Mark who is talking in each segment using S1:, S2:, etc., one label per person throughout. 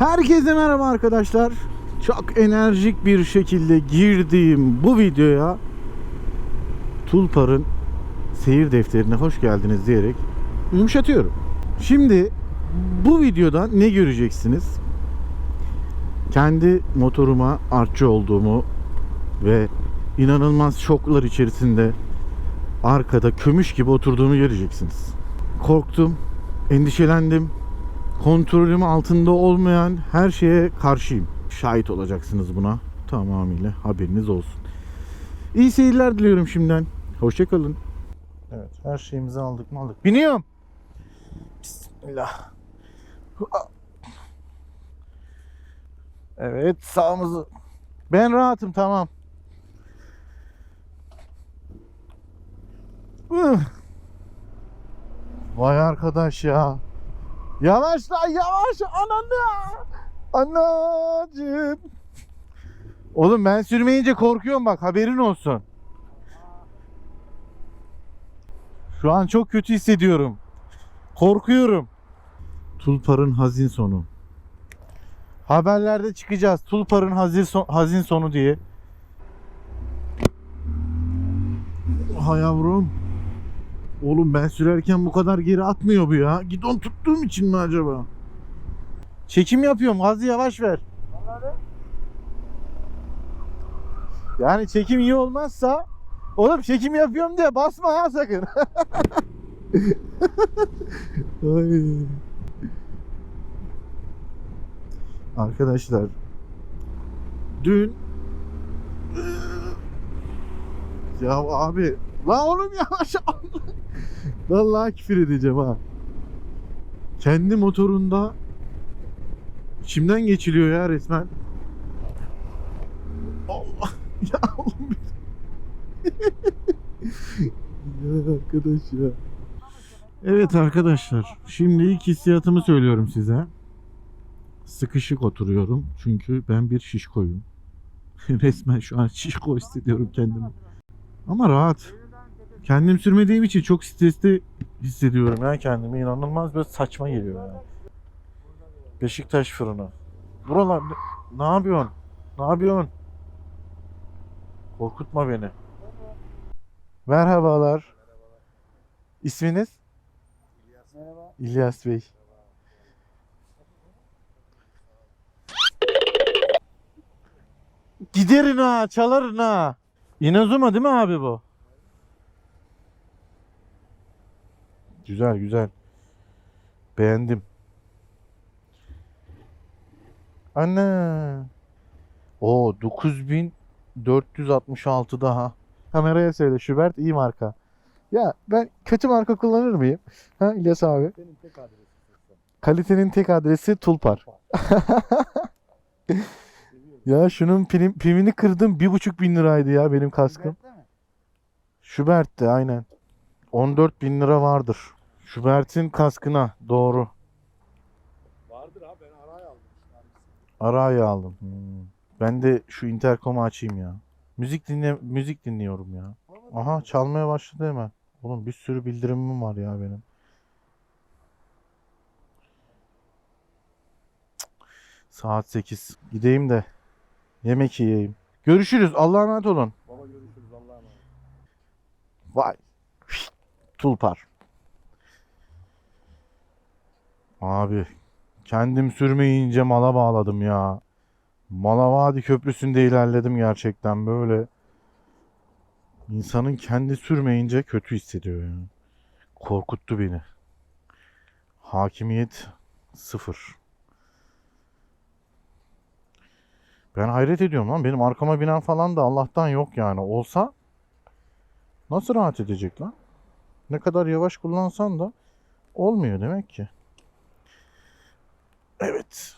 S1: Herkese merhaba arkadaşlar. Çok enerjik bir şekilde girdiğim bu videoya Tulpar'ın seyir defterine hoş geldiniz diyerek yumuşatıyorum. Şimdi bu videoda ne göreceksiniz? Kendi motoruma artçı olduğumu ve inanılmaz şoklar içerisinde arkada kömüş gibi oturduğumu göreceksiniz. Korktum, endişelendim, kontrolüm altında olmayan her şeye karşıyım. Şahit olacaksınız buna tamamıyla haberiniz olsun. İyi seyirler diliyorum şimdiden. Hoşçakalın. Evet her şeyimizi aldık mı aldık. Biniyorum. Bismillah. Evet sağımızı. Ben rahatım tamam. Vay arkadaş ya. Yavaş lan yavaş ananı. Anacığım. Oğlum ben sürmeyince korkuyorum bak haberin olsun. Şu an çok kötü hissediyorum. Korkuyorum. Tulpar'ın hazin sonu. Haberlerde çıkacağız. Tulpar'ın hazin, son- hazin sonu diye. Ha yavrum. Oğlum ben sürerken bu kadar geri atmıyor bu ya. Gidon tuttuğum için mi acaba? Çekim yapıyorum. Gazı yavaş ver. Yani çekim iyi olmazsa Oğlum çekim yapıyorum diye basma ha sakın. Ay. Arkadaşlar dün ya abi la oğlum yavaş Vallahi küfür edeceğim ha. Kendi motorunda içimden geçiliyor ya resmen. Allah ya oğlum ya arkadaş ya. Evet arkadaşlar. Şimdi ilk hissiyatımı söylüyorum size. Sıkışık oturuyorum. Çünkü ben bir şişkoyum. Resmen şu an şişko hissediyorum kendimi. Ama rahat. Kendim sürmediğim için çok stresli hissediyorum ya kendimi. İnanılmaz böyle saçma geliyor yani. Beşiktaş fırını. Buralar ne, ne yapıyorsun? Ne yapıyorsun? Korkutma beni. Merhabalar. İsminiz?
S2: Merhaba.
S1: İlyas Bey. Giderin ha, çaların ha. Inazuma değil mi abi bu? Güzel güzel. Beğendim. Anne. O 9466 daha. Kameraya söyle Schubert iyi marka. Ya ben kötü marka kullanır mıyım? Ha İlyas abi.
S2: Benim tek adresim sistem.
S1: Kalitenin tek adresi Tulpar. ya şunun prim, primini kırdım. Bir buçuk bin liraydı ya benim kaskım. Schubert'ti aynen. 14 bin lira vardır. Schubert'in kaskına doğru.
S2: Vardır abi ben araya aldım.
S1: Arayı aldım. Hmm. Ben de şu interkomu açayım ya. Müzik dinle müzik dinliyorum ya. Aha çalmaya başladı hemen. Oğlum bir sürü bildirimim var ya benim. Saat 8. Gideyim de yemek yiyeyim. Görüşürüz. Allah'a emanet olun.
S2: Baba görüşürüz Allah'a emanet.
S1: Vay. Tulpar. Abi kendim sürmeyince mala bağladım ya. Malavadi Köprüsü'nde ilerledim gerçekten böyle. İnsanın kendi sürmeyince kötü hissediyor yani. Korkuttu beni. Hakimiyet sıfır. Ben hayret ediyorum lan. Benim arkama binen falan da Allah'tan yok yani. Olsa Nasıl rahat edecek lan? Ne kadar yavaş kullansan da olmuyor demek ki. Evet.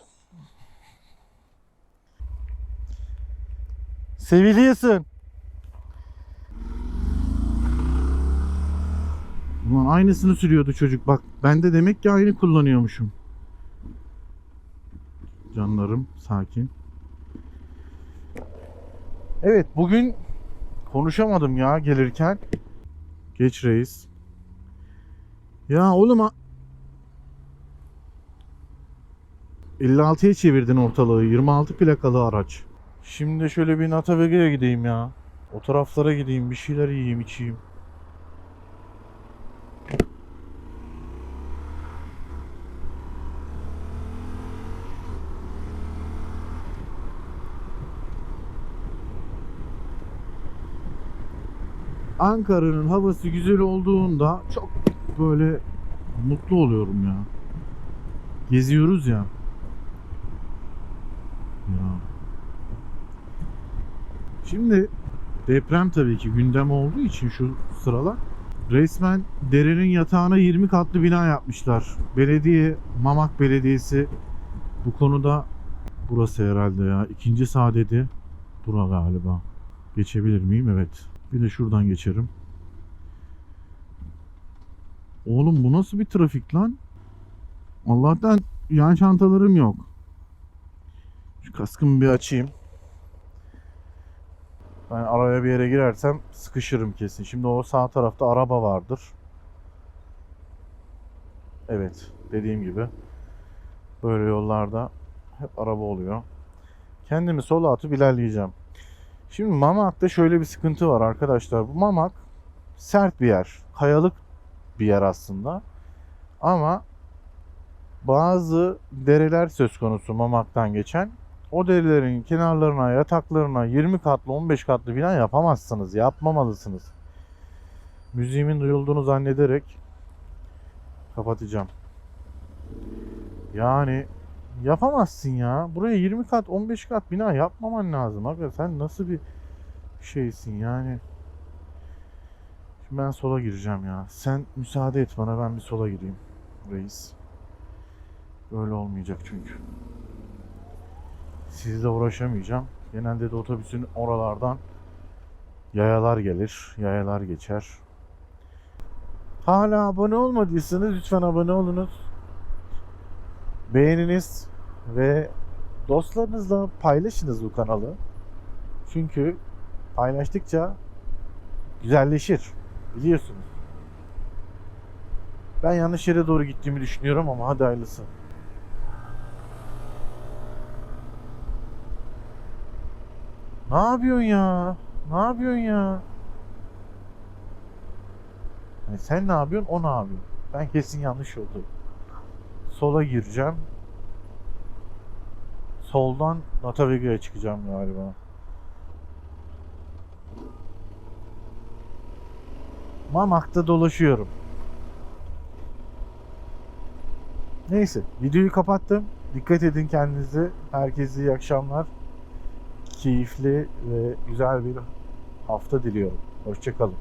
S1: Seviliyorsun. Ulan aynısını sürüyordu çocuk bak. Ben de demek ki aynı kullanıyormuşum. Canlarım sakin. Evet bugün Konuşamadım ya gelirken. Geç reis. Ya oğlum ha- 56'ya çevirdin ortalığı. 26 plakalı araç. Şimdi şöyle bir Natavege'ye gideyim ya. O taraflara gideyim. Bir şeyler yiyeyim içeyim. Ankara'nın havası güzel olduğunda çok böyle mutlu oluyorum ya. Geziyoruz ya. Ya. Şimdi deprem tabii ki gündem olduğu için şu sıralar resmen derenin yatağına 20 katlı bina yapmışlar. Belediye, Mamak Belediyesi bu konuda burası herhalde ya. ikinci saadeti bura galiba. Geçebilir miyim? Evet. Bir de şuradan geçerim. Oğlum bu nasıl bir trafik lan? Allah'tan yan çantalarım yok. Şu kaskımı bir açayım. Ben araya bir yere girersem sıkışırım kesin. Şimdi o sağ tarafta araba vardır. Evet, dediğim gibi böyle yollarda hep araba oluyor. Kendimi sola atıp ilerleyeceğim. Şimdi Mamak'ta şöyle bir sıkıntı var arkadaşlar. Bu Mamak sert bir yer. Kayalık bir yer aslında. Ama bazı dereler söz konusu Mamak'tan geçen. O derelerin kenarlarına, yataklarına 20 katlı, 15 katlı bina yapamazsınız. Yapmamalısınız. Müziğimin duyulduğunu zannederek kapatacağım. Yani yapamazsın ya. Buraya 20 kat, 15 kat bina yapmaman lazım. Aga sen nasıl bir şeysin yani. Ben sola gireceğim ya. Sen müsaade et bana ben bir sola gireyim reis. Öyle olmayacak çünkü. Sizle uğraşamayacağım. Genelde de otobüsün oralardan yayalar gelir, yayalar geçer. Hala abone olmadıysanız lütfen abone olunuz. Beğeniniz ve dostlarınızla paylaşınız bu kanalı. Çünkü paylaştıkça güzelleşir. Biliyorsunuz. Ben yanlış yere doğru gittiğimi düşünüyorum ama hadi hayırlısı. Ne yapıyorsun ya? Ne yapıyorsun ya? Yani sen ne yapıyorsun? O ne yapıyor? Ben kesin yanlış yoldayım. Sola gireceğim. Soldan Natavega'ya çıkacağım galiba. Mamak'ta dolaşıyorum. Neyse videoyu kapattım. Dikkat edin kendinize. Herkese iyi akşamlar. Keyifli ve güzel bir hafta diliyorum. Hoşçakalın.